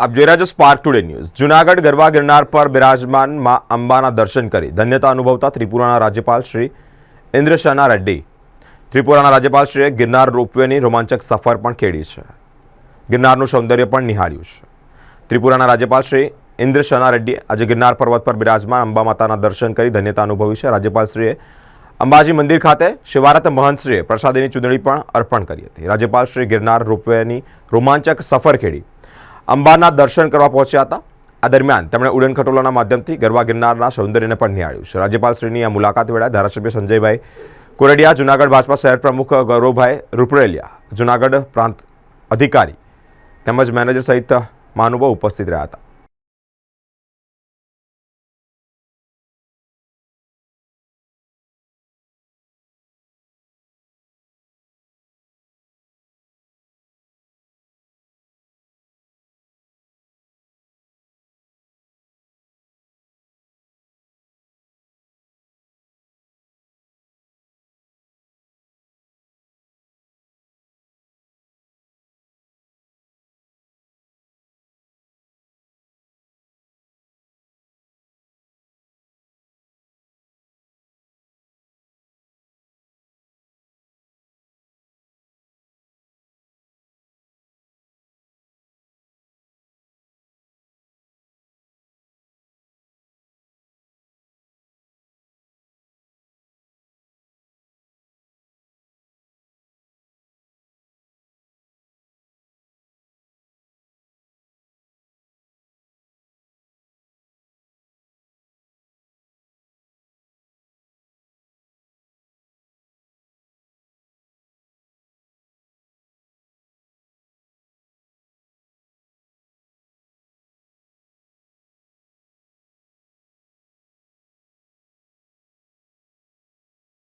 આપ જોઈ રહ્યા છો spark today news Junagadh Garba Girnar પર બિરાજમાનમાં અંબાના દર્શન કરી ધન્યતા અનુભવતા ત્રિપુરાના રાજ્યપાલ શ્રી ઇન્દ્રશના રેડ્ડી. ત્રિપુરાના રાજ્યપાલ શ્રીએ ગિરનાર રોપવેની રોમાંચક સફર પણ ખેડી છે. ગિરનારનું સૌંદર્ય પણ નિહાળ્યું છે. ત્રિપુરાના રાજ્યપાલ શ્રી ઇન્દ્રશના રેડ્ડી આજે ગિરનાર પર્વત પર બિરાજમાન અંબા માતાના દર્શન કરી ધન્યતા અનુભવી છે. રાજ્યપાલશ્રીએ અંબાજી મંદિર ખાતે શિવારત મહંતશ્રીએ પ્રસાદીની ચૂંટણી પણ અર્પણ કરી હતી. રાજ્યપાલ શ્રી ગિરનાર રોપવેની રોમાંચક સફર ખેડી. અંબાના દર્શન કરવા પહોંચ્યા હતા. આ દરમિયાન તેમણે ઉડન ખટોલાના માધ્યમથી ગરવા ગિરનારના સૌંદર્યને પણ નિહાળ્યું. છે રાજ્યપાલશ્રીની આ મુલાકાત વેળાએ ધારાસભ્ય સંજયભાઈ કોરડિયા, જુનાગઢ ભાજપા શહેર પ્રમુખ ગૌરવભાઈ રૂપરેલિયા, જુનાગઢ પ્રાંત અધિકારી તેમજ મેનેજર સહિત મહાનુભાવ ઉપસ્થિત રહ્યા હતા.